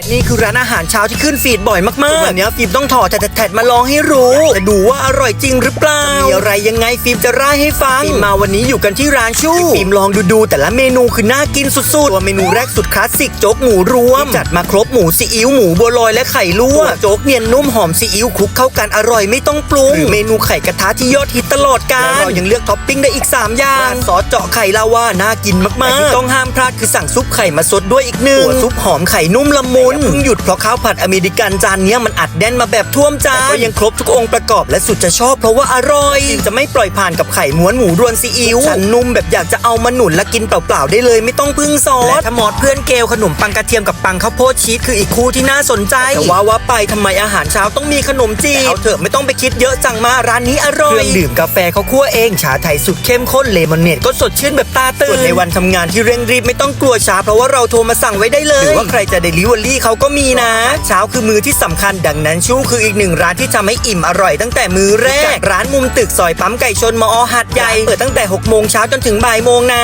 และนี่คือร้านอาหารเช้าที่ขึ้นฟีดบ่อยมากๆวันนี้ฟิล์มต้องถอดแทดๆมาลองให้รู้จะดูว่าอร่อยจริงหรือเปล่ามีอะไรยังไงฟิล์มจะร่ายให้ฟังฟิล์มมาวันนี้อยู่กันที่ร้านชู่ฟิล์มลองดูดูๆแต่ละเมนูคือน่ากินสุดๆตัวเมนูแรกสุดคลาสสิกโจ๊กหมูรวมที่จัดมาครบหมูซีอิ๊วหมูบัวลอยและไข่ลวกโจ๊กเนียนนุ่มหอมซีอิ๊วคลุกเข้ากันอร่อยไม่ต้องปรุงหรือเมนูไข่กระทะที่ยอดฮิตตลอดกาลเรายังเลือกท็อปปิ้งได้อีกสามอย่างซอสเจาะไข่ลาวาน่ากินมากๆแต่ที่ต้องห้ามพลาดคือสั่งซุปไข่มาสดด้วยอีกหนึ่งซุปหอมไข่นุ่มละมุนเพิ่งหยุดเพราะข้าวผัดอเมริกันจานเนี้ยมันอัดแน่นมาแบบท่วมจานแต่ก็ยังครบทุกองค์ประกอบและสุดจะชอบเพราะว่าอร่อยจะไม่ปล่อยผ่านกับไข่ม้วนหมูรวนซีอิ๊วชั้นนุ่มแบบอยากจะเอามาหนุนและกินเปล่าๆได้เลยไม่ต้องพึ่งซอสและถ้ามอดเพื่อนเกลขนมปังกระเทียมกับปังข้าวโพดชีสคืออีกคู่ที่น่าสนใจแต่ว่าว่าไปทำไมอาหารเช้าต้องมีขนมจีบเอาเถอะไม่ต้องไปคิดเยอะจังมาร้านนี้อร่อยเครื่องดื่มกาแฟเขาคั่วเองชาไทยสุดเข้มข้นเลมอนเนดก็สดชื่นแบบตาตื่นส่วนในวันทำงานที่เร่งรีบไม่ต้องกลัวช้าเพราะว่าเราโทรมาสั่งไว้ได้เลยหรือว่าใครจะเดลิเวอรี่เขาก็มีนะ เช้าคือมือที่สำคัญดังนั้นชูคืออีกหนึ่งร้านที่ทำให้อิ่มอร่อยตั้งแต่มือแรก ร้านมุมตึกซอยปั๊มไก่ชนมอหัดใหญ่เปิดตั้งแต่6โมงเช้าจนถึงบ่ายโมงนะ